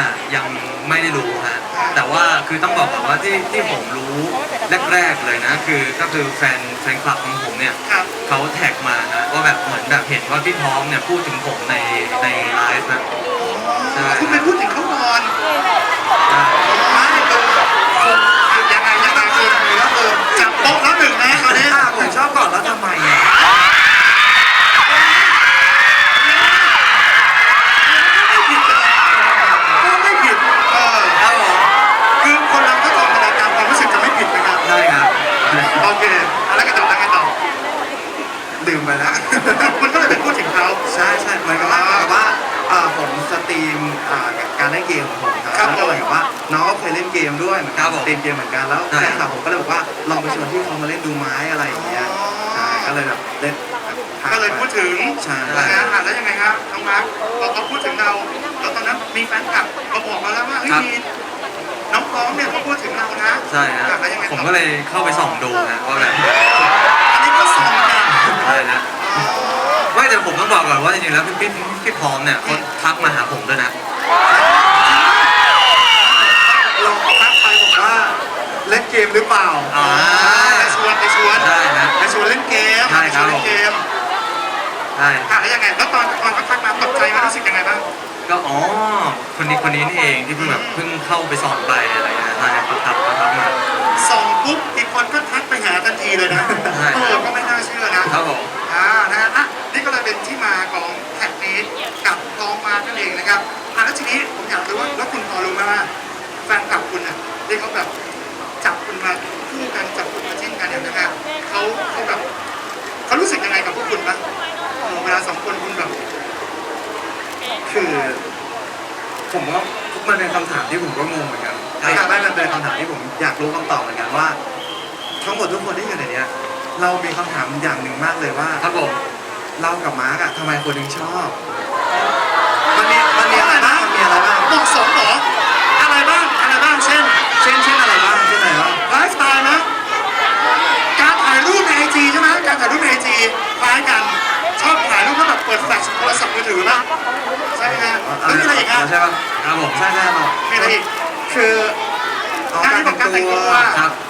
อะยังไม่ได้รู้ฮะแต่ว่าคือต้องบอกก่อนว่าที่ที่ผมรู้แรกๆเลยนะ คือก็คือแฟนแฟนคลับของผมเนี่ยครับ เขาแท็กมานะว่าแบบเหมือนแบบเห็นว่าพี่ท้องเนี่ยพูดถึงผมในในไลฟ์นะใช่คุณไปพูดถึงเขาก่อนใช่มาเนี่ยคือคือยังไงยังไงคือแล้วคือจับโต๊ะแล้วหนึ่งนะตอนนี้อะผมชอบก่อนแล้วทำไมอะ มไปแล้วคุณก็เลยไปพูดถึงเขา ใช่ใช่เหมือนกับว่าเหมือนกับว่าอ่าผมสตรีมอ่าการเล่นเกมของผมครับครับแล้วก็เหมือนกับว่าน้องก็เคยเล่นเกมด้วยเหมือนครักับนผมสตรีมเกมเหมือนกันแล้วใช่แฟนคลับผมก็เลยบอกว่าลองไปชวนที่เขามาเล่นดูไม้อะไรอย่างเงี้ยใช่ก็เลยแบบเล่นแบบทัก็เลยไปพูดถึงใช่นะฮะอะแล้วยังไงครับน้องมาร์คพอเขาพูดถึงเราแล้วตอนนั้นมีแฟนคลับมาบอกมาแล้วว่าเฮ้ยมีน้องพร้อมเนี่ยเขาพูดถึงเรานะใช่ฮะอะแล้วยังไงต่อผมก็เลยเข้าไปส่องดูนะว่าแบบอันนี้ก็ส่งกัน อะไรนะไม่แต่ผมต้องบอกก่อนว่าจริงๆแล้วพี่พี่พี่พร้อมเนี่ยเขาทักมาหาผมด้วยนะเราก็ทักไปบอกว่าเล่นเกมหรือเปล่าอ่าไปชวนไปชวนใช่นะไปชวนเล่นเกมใช่ไปคชรับวนเล่นเกมใช่อะแล้วยังไงแล้วตอนตอนเขาทักมาตกใจไหมรู้สึกยังไงบ้างก็อ๋อคนนี้คนนี้นี่เองที่เพิ่งแบบเพิ่งเข้าไปสอนไปอะไรเงี้ยใช่เขาทักเขาทักมา ส่องปุ๊บอีกคนก็ทักไปหาทันทีเลยนะใช่ เออก็ไม่น่าเชื่อนะ ครับผม อ่านะฮะอะนี่ก็เลยเป็นที่มาของแท็กนี้กับกองมานั่นเองนะครับอะแล้วทีนี้ผมอยากรู้ว่าแล้วคุณพอรู้ไหมว่าแฟนคลับคุณอะที่เขาแบบจับคุณมาคู่กันจับคุณมาจิ้นกันเนี่ยนะฮะเขาเขาแบบเขารู้สึกยังไงกับพวกคุณบ้างเออเวลาสองคนคุณแบบ คือ ผมว่ามันเป็นคำถามที่ผมก็งงเหมือนกันไม่ไม่มันเป็นคำถามที่ผมอยากรู้คำตอบเหมือนกันว่า ทั้งหมดทุกคนที่อยู่ในเนี้ย เรามีคำถามอย่างหนึ่งมากเลยว่าครับผมเรากับมาร์กอะทำไมคนถึงชอบ มันมีมันมีอะไรบ้างมันมีอะไรบ้างเหมาะสมเหรออะไรบ้างอะไรบ้างเช่น เช่นเช่นอะไรบ้างเช่นอะไรบ้างไลฟ์สไตล์นะ การถ่ายรูปในไอจีใช่ไหมการถ่ายรูปในไอจีคล้ายกัน ชอบถ่ายรูปแล้วแบบเปิดแฟลชโทรศัพท์มือถือป่ะใช่ไหมฮะแล้วมีอะไรอีกฮะใช่ป่ะครับผมใช่ใช่เรามีอะไรอีกคือเอาการการที่บอกการแต่แต่งงตัตัววครับอ๋อค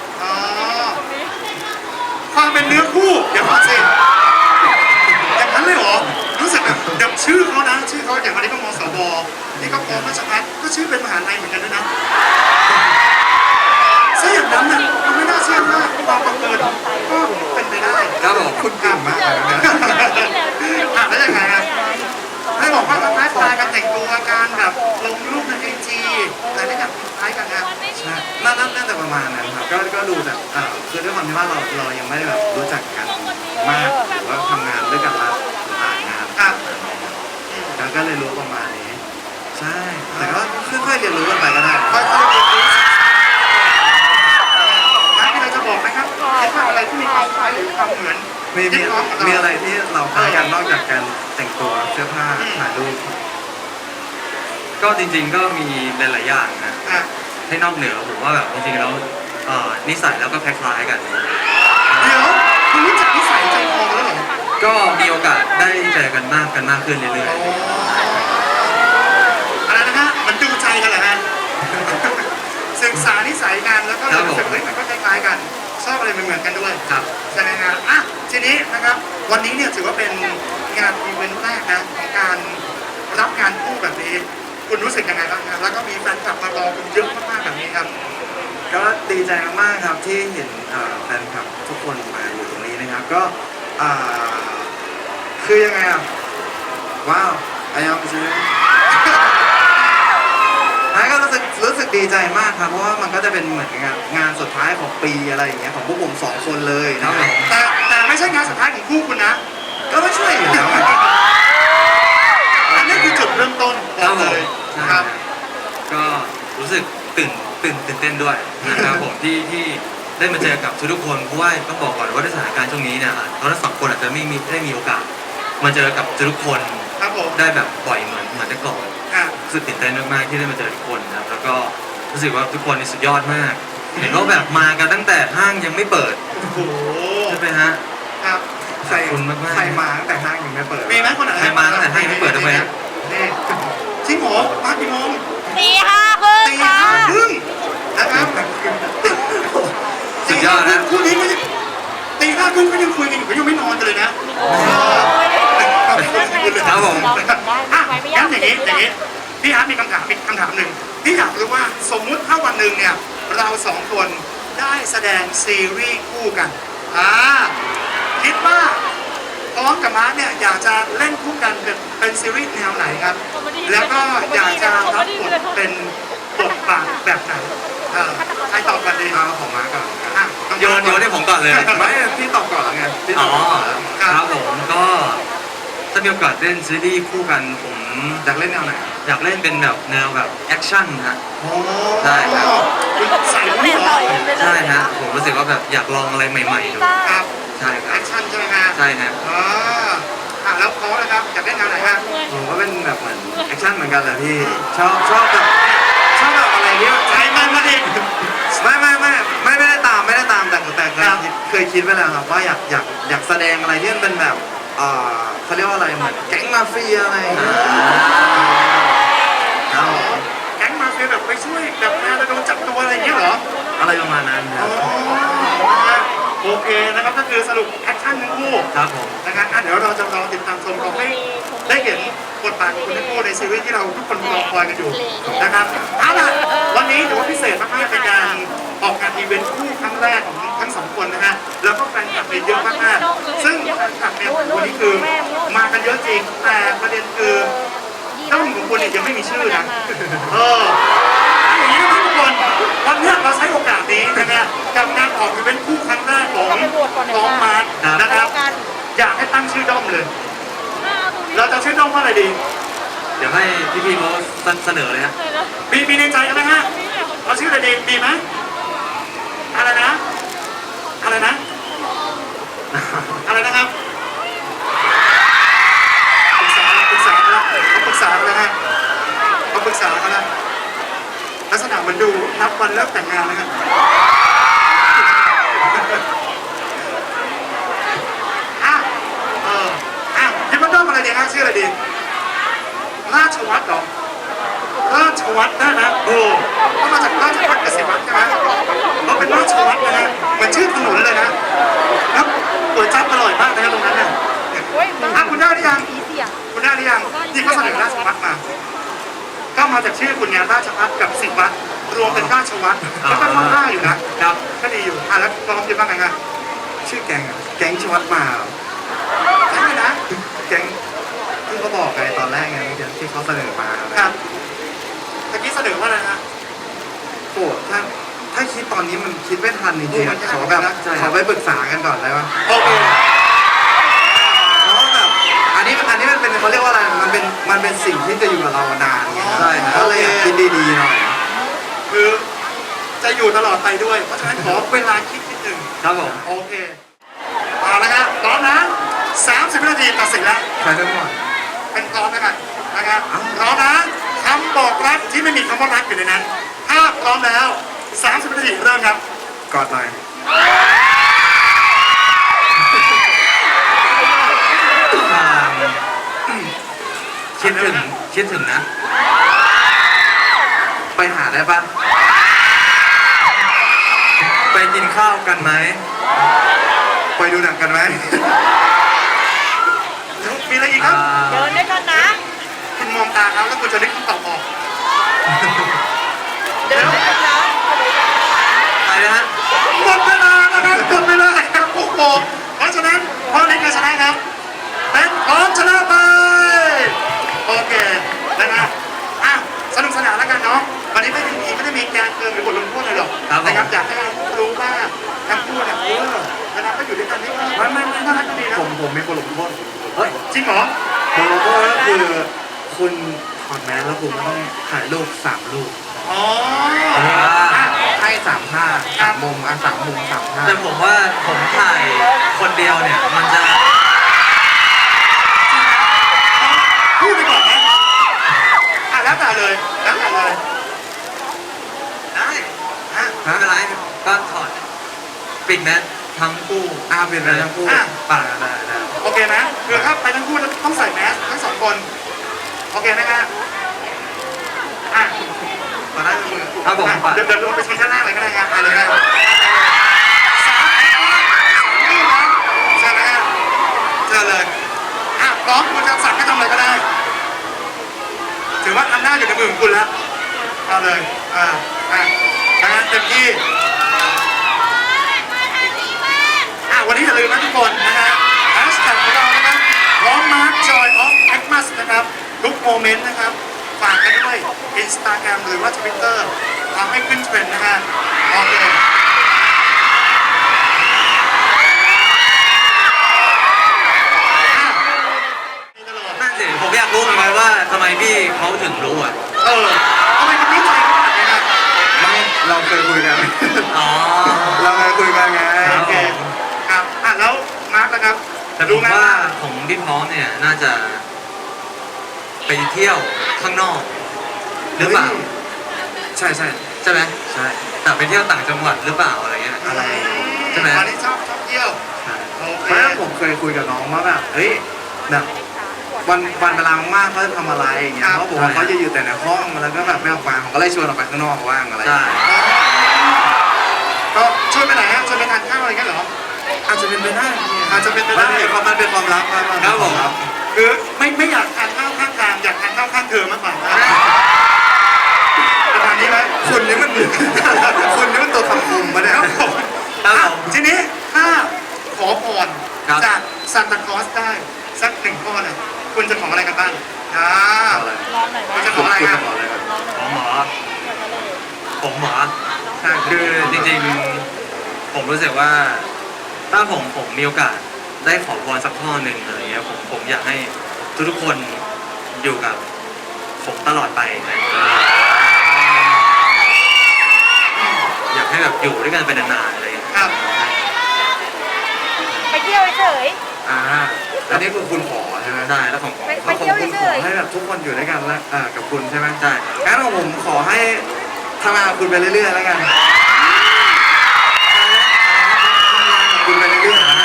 วาม เป็นเนื้อคู่เดี๋ยวก่อนสิอย่างนั้นเลยเหรอรู้สึกแบบเดี๋ยวชื่อเขานะชื่อเขาอย่างวันนี้ก็มสวนี่ก็พร้อมราชพัฒก็ชื่อเป็นมหาลัยเหมือนกันด้วยนะซะอย่างนั้นน่ะมันไม่น่าเชื่อมากความบังเอิญก็เป็นไปได้ครับผมคุณเก่งมากเลยนะ อะแล้วยังไงครั บให้บอกว่าไลฟ์สไตล์การแต่งตัวการแบบลงรูปในไอจีอะไรอย่างคล้ายกันนะใช่น่าน่าน่าจะประมาณนั้นครับก็ก็ดูจากอ่าคือด้วยความที่ว่าเราเรายังไม่ได้แบบรู้จักกันมากหรือว่าทำงานด้วยกันมาต่างงานครับแล้วก็เลยรู้ประมาณนี้ ใช่ แต่ก็ค่อยๆเรียนรู้กันไปก็ได้ค่อยๆเรียนรู้นะมีอะไรจะบอกไหมครับคิดว่าอะไรที่มีความคล้ายหรือความเหมือน มีมีที่น้องกับเามีอะไรที่เราคล้ายกันนอกจากการแต่งตัวเสื้อผ้าถ่ายรูปก็จริง ๆ ก็มีหลายๆอย่างนะอะให้นอกเหนือผมว่าแบบจริงๆแล้วเอ่อนิสัยแล้วก็คล้ายๆกัน เดี๋ยวคุณรู้จักนิสัยใจคอแล้วเหรอก็มีโอกาสได้เจอกันมากกันมากขึ้นเรื่อยอะไรนะฮะมันดูใจกันเหรอฮะศึกษานิสัยกันแล้วก็เลยรู้สึกเฮ้ยมันก็คล้ายๆกัน ชอบอะไรเหมือนๆกันด้วยๆครับ วันนี้เนี่ยถือว่าเป็นงานอีเวนต์แรกนะของการรับงานคู่แบบนี้ คุณรู้สึกยังไงบ้างครับ แล้วก็มีแฟนคลับมารอคุณเยอะมากๆแบบนี้ครับ ก็ดีใจมากๆครับที่เห็นเอ่อแฟนคลับทุกคนมาอยู่ตรงนี้นะครับ ก็อ่าคือยังไงอะว้าวอายามซื้อท้ายก็รู้สึกรู้สึกดีใจมากครับ เพราะว่ามันก็จะเป็นเหมือนงานงานสุดท้ายของปีอะไรอย่างเงี้ยของพวกผมสองคนเลยนะครับแต่แต่ ไม่ใช่งานสุดท้ายของคู่คุณนะ ก็ไม่ช่วยอยู่แล้วอะอันนี้คือจุดเริ่มต้นบอกเลยใช่ครับ ก็รู้สึกตื่นตื่นตื่นเต้นด้วยนะครับผมที่ที่ได้มาเจอกับทุกๆคนเพราะว่าต้องบอกก่อนว่าในสถานการณ์ช่วงนี้เนี่ยเราทั้งสองคนอาจจะไม่มีได้มีโอกาส มาเจอกับทุกๆคนครับผมได้แบบบ่อยเหมือนเหมือนแต่ก่อนอะ รู้สึกตื่นเต้นมากๆที่ได้มาเจอทุกคนนะครับแล้วก็รู้สึกว่าทุกคนนี่สุดยอดมาก เห็นว่าแบบมากันตั้งแต่ห้างยังไม่เปิดโอ้โห ใช่ไหมฮะครับ ใครขอบคุณมากๆ ใครมาตั้งแต่ห้างยังไม่เปิดมีไหมคนไหนใครมาตั้งแต่ห้างยังไม่เปิดทำไมฮะ นี่จริงเหรอมากี่โมงหตีห้าครึ่งตีค่ะ ห้าครึ่งนะครับสุดยอดนะ คู่นี้ก็ยังตีห้าครึ่งก็ยังคุยกันอยู่ก็ยังไม่นอนกันเลยนะครับผม อะงั้นอย่างนี้อย่างนี้พี่อาร์ตมีคำถามอีกคำถามหนึ่งพี่อยากรู้ว่าสมมุติถ้าวันหนึ่งเนี่ยเราสองคนได้แสดงซีรีส์คู่กันอ่าคิดว่า พร้อมกับมาร์คเนี่ยอยากจะเล่นคู่กันเป็นเป็นซีรีส์แนวไหนครับ แล้วก็อยากจะรับบทเป็นบทบาทแบบไหนเออใครตอบกันดีเอาของมาก่อนอะโยนโยนให้ผมก่อนเลย ไม่พี่ตอบก่อนแล้วไงพี่ตอ๋ออบก่อนแล้วครับผมก็ถ้ามีโอกาสเล่นซีรีส์คู่กันผมอยากเล่นแนวไหนอยากเล่นเป็นแบบแนวแบบแอคชั่นฮะ โอ้ได้ครับคุณใส่เปลี่ไม่ยนเหรต่ออยไปเลยใช่ฮะผมรู้สึกว่าแบบอยากลองอะไรใหม่ๆดูครับ ใช่คแอรับ คชั่นใช่ไหมฮะใช่ฮะอ่าอะแล้วพอนะครับอยากเล่นแนวไหนฮะผมก็เป็นแบบเหมือนแอคชั่นเหมือนกันแหละพี่ชอบชอบแบบชอบแบบอะไรเนี้ยใจมันมาดิไม่ไม่ไม่ไม่ไม่ได้ตามไม่ได้ตามแต่แต่เคยครับคิดเคยคิดไว้แล้วครับว่าอยากอยากอยากแสดงอะไรที่มันเป็นแบบเอ่อเขาเรียกว่าอะไรเหมือนแก๊งมาเฟียอะไรอย่างเงี้ยครับผมแก๊งมาเฟียแบบไปช่วยแบบแนวระดมจับตัวอะไรอย่างเงี้ยเหรออะไรประมาณนั้นคอ๋รัอบ โอเคนะครับก็คือสรุปแอคชั่นทั้งคู่ครับผมนะครับอะเดี๋ยวเราจะรอติดตามชมเราให้ได้เห็นบทบาทของคุณทั้งคู่ในซีรีส์ที่เราทุกคนรอคอยกันอยู่นะครับเอาล่ะวันนี้ถือว่าพิเศษมากๆในการออกงานอีเวนต์คู่ครั้งแรกของทั้งสองคนนะฮะแล้วก็แฟนคลับเนี่ยเยอะมากๆซึ่งแฟนคลับเนี่ยวันนี้คือมากันเยอะจริงแต่ประเด็นคือเจ้าหนุ่มของคุณเนี่ยยังไม่มีชื่อนะเอออย่างนี้นะครับทุกคนวันเนี้ยเราใช้โอกาสนี้นะครับกับการออกอีเวนต์คู่ครั้งแรก ของน้องมาร์คนะครับ อยากให้ตั้งชื่อด้อมเลย เราจะชื่อด้อมว่าอะไรดี เดี๋ยวให้พี่ๆเขาเสนอเลยฮะมีมีในใจกันไหมฮะเราชื่ออะไรดีดีไหมอะไรนะ อะไรนะ อะไรนะครับปรึกษาปรึกษากันแล้วเขาปรึกษากันแล้วฮะเขาปรึกษากันแล้วลักษณะเหมันดูนับวันเลิกแต่งงานนะครับอะเอออะคิดว่าด้อมอะไรดีฮะชื่ออะไรดี ราชวัตรเหรอ ราชวัตรได้นะโอ้ก็มาจากราชวัตรเกษตรวัตรใช่ไหมเขาเป็นราชวัตรนะฮะเหมือนชื่อถนนเลยนะแล้วก๋วยจั๊บอร่อยมากนะฮะตรงนั้นน่ะอะคุณได้หรือยัง คุณได้หรือยังที่เขาเสนอราชวัตรมา ก็ มาจากชื่อคุณไงราชวัตรกับสิวัตรรวมเป็นราชวัตรแล้วก็ท่องได้อยู่นะครับก็ดีอยู่อะแล้วลองคิดว่าไงฮะชื่อแก๊งอะแก๊งชวัดมาครับใช่ไหมนะแก๊งที่เขาบอกไงตอนแรกไงเมื่อกี้ที่เขาเสนอมาครับตะกี้เสนอว่าอะไรฮะโอ้ถ้าถ้าคิดตอนนี้มันคิดไม่ทันจริงๆอะโอ้ขอมันแบบยากนะใช่ขอไปปรึกษากันก่อนได้ปะโอเค เป็นเขาเรียกว่าอะไรมันเป็นมันเป็นสิ่งที่จะอยู่กับเรานานไงใช่ครับ ก็เลยอยากคิดดีๆหน่อยคือจะอยู่ตลอดไปด้วย เพราะฉะนั้นขอเวลาคิดนิดหนึ่งครับผมโอเคเอาละครับพร้อมนะ30วินาทีตัดสินแล้ว ใครทั้งหมดเป็นพร้อมนะครับนะครับเอ้าพร้อมนะคำบอกรักที่ไม่มีคำว่ารักอยู่ในนั้น ถ้าพร้อมแล้ว 30วินาทีเริ่มครับ กอดหน่อย คิดถึงคิดถึงนะ ไปหาได้ปะไปกินข้าวกันไหม ไปดูหนังกันไหมมีอะไรอีกครับอ่าเดินด้วยกันนะ คุณมองตาเขาแล้วคุณจะนึกคำตอบออก เดินด้วยกันนะ ไปนะฮะ หมดเวลาแล้วครับหมดเวลาครับโอ้โหเพราะฉะนั้นพอเล็กจะชนะครับ เป็นพร้อมชนะไป โอเคนะครับอะสนุกสนานแล้วกันเนาะ วันนี้ ไม่ได้มีไม่ได้มีการเกินหรือบทลงโทษอะไรหรอกครับผมนะครับอยากให้รู้ว่าทั้งคู่เนี่ยเออเวลาก็อยู่ด้วยกันนี่ก็ไม่ไม่ไม่น่ารักดีนะผมผมมีบทลงโทษเฮ้ยจริงเหรอบทลงโทษก็คือคุณถอดแมสแล้วคุณก็ต้องถ่ายรูปสามรูปอ๋ออะให้สามท่าสามมุมอะสามมุมสามท่าแต่ผมว่าผมถ่ายคนเดียวเนี่ยมันจะ พูดไปก่อนนะอะแล้วแต่เลย แล้วแต่เลย ได้ฮะไม่เป็นไรก็ถอด ปิดแมสทั้งคู่อ่าเป็นไปทั้งคู่อะ ป่าได้ได้โอเคไหมคือถ้าไปทั้งคู่ต้องใส่แมสทั้งสองคน โอเคไหมฮะอะครับผมอะเดี๋ยวเดี๋ยวลงไปชนชั้นล่างเลยก็ได้ครับอะไรนะสามสามนี่นะใช่ไหมฮะเชิญเลยอะพร้อมคุณจะสั่งให้ทำอะไรก็ได้ ถือว่าอำนาจอยู่ในมือของคุณแล้วเอาเลยอ่าอะดังนั้นเต็มที่ อะวันนี้อย่าลืมนะทุกคนนะฮะแฮชแท็กของเรานะครับพร้อมมาร์ค Joy of Xmas นะครับ ทุกโมเมนต์นะครับ ฝากกันด้วย Instagram หรือว่า Twitter ทำให้ขึ้นเทรนด์นะฮะโอเคอะมีตลอดนั่นสิผมอยากรู้เหมือนกันว่าทำไมพี่เขาถึงรู้อะ เออทำไมคุณรู้ใจขนาดนี้นะไม่เราเคยคุยกัน อ๋อ เราเคยคุยกันไงครัโอบเคครับอะแล้วมาร์คนะครับแต่ผรู้มไหมว่าว่าของพี่พร้อมเนี่ยน่าจะไปเที่ยวข้างนอก หรือเปล่า ใช่ใช่ใช่ไหมใช่แต่ไปเที่ยวต่างจังหวัดหรือเปล่าอะไรเงี้ย อะไรใช่ไหม ตอนนี้ชอบชอบเที่ยว ใช่โอเค เพราะฉะนั้นผมเคยคุยกับน้องว่าแบบเฮ้ยแบบวันวันเวลามากๆเขาจะทำอะไรอย่างเงี้ยเขาบอกว่าเขาจะอยู่แต่ในห้องแล้วก็แบบไม่ออกมาผมก็เลยชวนออกไปข้างนอกว่างอะไรใช่ก็ชวนไปไหนฮะชวนไปทานข้าวอะไรกันเหรอ อาจจะเป็นไปได้อาจจะเป็นไปได้ มันเป็นความมันเป็นความลับครับมันคเป็รับนผความมลับคือไม่ไม่อยากทานข้าวข้างทางอยากทานข้าวข้างเธอมากกว่านะประ มาณนี้ไหมคุณนี่มันคุณนี่มันตัวคำคุมมาเนี่ยครับผมครับอะผมทีนี้ถ้าขอพรครับ จากซานตาคลอสได้สักหนึ่งข้อเนี่ยคุณจะขออะไรกันบ้างอ่าอะไรร้องหน่อยคุณนะจะขออะไรคุณครัจะบขออะไรครับของหมอผมหมอใช่คือจริงๆ ผมรู้สึกว่า ถ้าผมผมมีโอกาสได้ขอพรสักข้อหนึ่งอะไรเงี้ยผมผมอยากให้ทุกๆคนอยู่กับ ผมตลอดไปนะ แบบอยู่ด้วยกันเป็นนานๆอะไรเงี้ยครับ ไปเที่ยวเฉย อ่าอันนี้คือคุณขอใช่ไหมได้แล้วของผมไปขอของคุณขอให้แบบทุกคนอยู่ด้วยกันแล้วอ่ากับคุณใช่ไหมใช่งั้นของผมขอให้ทำงานกับคุณไปเรื่อยๆแล้วกันทำงานกับคุณไปเรื่อยๆนะ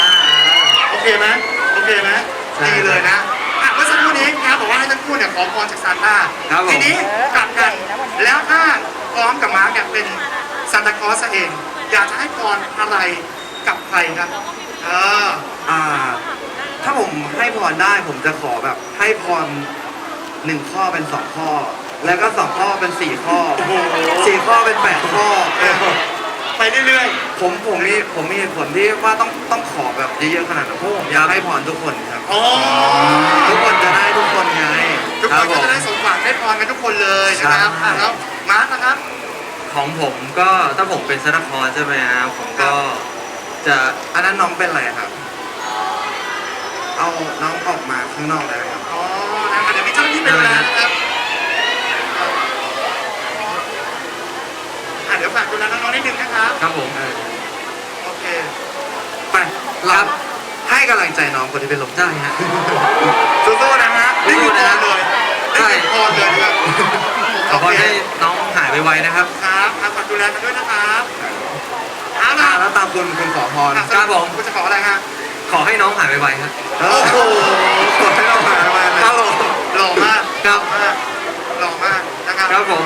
โอเคไหมโอเคไหมใช่ดีเลยนะอะเมื่อสักครู่นี้นะครับบอกว่าให้ทั้งคู่เนี่ยขอพรจากซานต้าครับผม ทีนี้กลับกัน แล้วถ้าพร้อมกับมาร์กเนี่ยเป็น ซานตาคลอสเอง อยากจะให้พรอะไรกับใครครับเอออ่า ถ้าผมให้พรได้ผมจะขอแบบให้พรหนึ่งข้อเป็นสองข้อ แล้วก็สองข้อเป็นสี่ข้อโอ้โหสี่ข้อเป็นแปดข้อ ไปเรื่อยผมผมมีผมมีเหตุผลที่ว่าต้องต้องขอแบบเยอะๆขนาดนั้นเพราะผมอยากให้พรทุกคนครับ ๆอ๋อทุกคนจะได้ทุกคนไงทุกคนก็จะได้สมหวังได้พรกันทุกคนเลยนะครับใช่อะแล้วมาร์กนะครับ ของผมก็ถ้าผมเป็นซานตาคลอสใช่ไหมครับผมก็จะอันนั้นน้องเป็นอะไรครับ เอาน้องออกมาข้างนอกได้ไหมครับ อ๋อนะครับเดี๋ยวมีเจ้าหน้าที่ไปดูแลนะครับอะเดี๋ยวฝากดูแลน้องๆนิดนึงนะครับ ครับผมเออโอเค ไปเราให้กำลังใจน้องคนที่เป็นลมได้ฮะ สู้ๆนะฮะนี่คือพรเลยใช่นี่คือพรเลยนะครับ ขอพรให้น้อง หายไวๆนะครับ ครับครับฝากดูแลกันด้วยนะครับเอาอ่าล่ะแล้วตามคุณคุณขอพรอะครับผมคุณจะขออะไรฮะขอให้น้องหายไวๆครับโอ้โหขอให้เราหายมาเลยครับผมหล่อมากครับมากหล่อมากนะครับครับผม